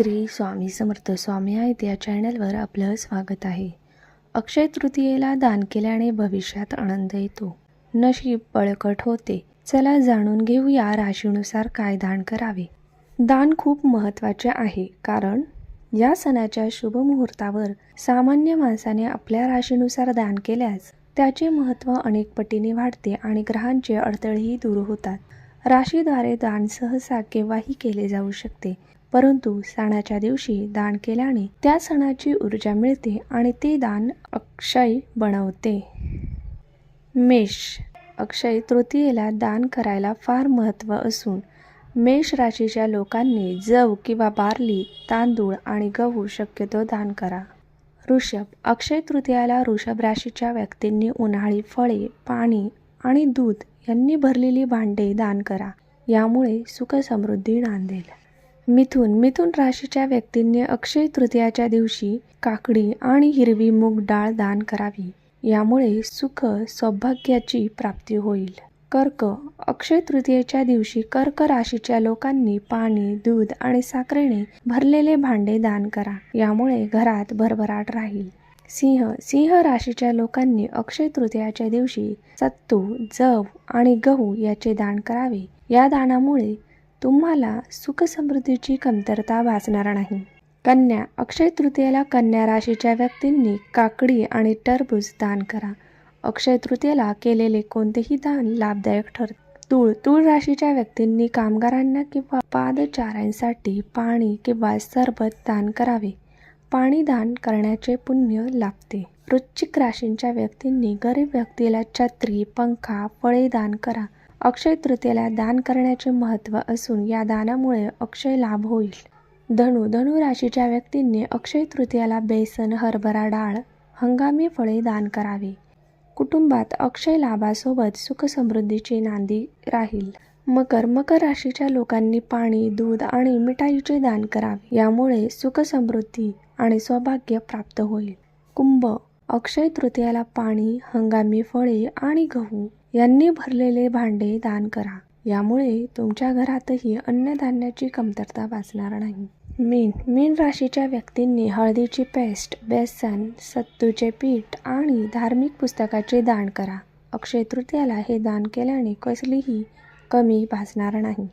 श्री स्वामी समर्थ स्वामी आहेत या चॅनलवर आपलं स्वागत आहे. अक्षय तृतीयेला दान केल्याने भविष्यात आनंद येतो. नशीब बळकट होते. चला जाणून घेऊया राशीनुसार काय दान करावे. दान खूप महत्त्वाचे आहे कारण या सणाच्या शुभ मुहूर्तावर सामान्य माणसाने आपल्या राशीनुसार दान केल्यास त्याचे महत्त्व अनेक पटीने वाढते आणि ग्रहांचे अडथळेही दूर होतात. राशीद्वारे दान सहसा केव्हाही केले जाऊ शकते. परंतु सणाच्या दिवशी दान केल्याने त्या सणाची ऊर्जा मिळते आणि ते दान अक्षय बनवते. मेष अक्षय तृतीयेला दान करायला फार महत्त्व असून मेष राशीच्या लोकांनी जव किंवा बार्ली तांदूळ आणि गहू शक्यतो दान करा. ऋषभ अक्षय तृतीयाला ऋषभ राशीच्या व्यक्तींनी उन्हाळी फळे पाणी आणि दूध यांनी भरलेली भांडे दान करा. यामुळे सुखसमृद्धी नांदेल. मिथुन मिथुन राशीच्या व्यक्तींनी अक्षय तृतीयाच्या दिवशी काकडी आणि हिरवी मूग डाळ दान करावी. यामुळे सुख सौभाग्याची प्राप्ती होईल. कर्क अक्षय तृतीयेच्या दिवशी कर्क राशीच्या लोकांनी पाणी दूध आणि साखरेने भरलेले भांडे दान करा. यामुळे घरात भरभराट राहील. सिंह सिंह राशीच्या लोकांनी अक्षय तृतीयाच्या दिवशी सत्तू जव आणि गहू याचे दान करावे. या दानामुळे तुम्हाला सुखसमृद्धीची कमतरता भासणार नाही. कन्या अक्षय तृतीयेला कन्या राशीच्या व्यक्तींनी काकडी आणि टरबूज दान करा. अक्षय तृतीयेला केलेले कोणतेही दान लाभदायक ठरते तूळ तूळ राशीच्या व्यक्तींनी कामगारांना किंवा पादचाऱ्यांसाठी पाणी किंवा सरबत दान करावे. पाणी दान करण्याचे पुण्य लाभते. वृश्चिक राशींच्या व्यक्तींनी गरीब व्यक्तीला छत्री पंखा फळे दान करा. अक्षय तृतीयेला दान करण्याचे महत्त्व असून या दानामुळे अक्षय लाभ होईल. धनु धनु राशीच्या व्यक्तींनी अक्षय तृतीयाला बेसन हरभरा डाळ हंगामी फळे दान करावे. कुटुंबात अक्षय लाभासोबत सुख समृद्धीची नांदी राहील. मकर मकर राशीच्या लोकांनी पाणी दूध आणि मिठाईचे दान करावे. यामुळे सुख समृद्धी आणि सौभाग्य प्राप्त होईल. कुंभ अक्षय तृतीयाला पाणी हंगामी फळे आणि गहू यांनी भरलेले भांडे दान करा. यामुळे तुमच्या घरातही अन्नधान्याची कमतरता भासणार नाही. मीन मीन राशीच्या व्यक्तींनी हळदीची पेस्ट बेसन सत्तूचे पीठ आणि धार्मिक पुस्तकाचे दान करा. अक्षय तृतीयाला हे दान केल्याने कसलीही कमी भासणार नाही.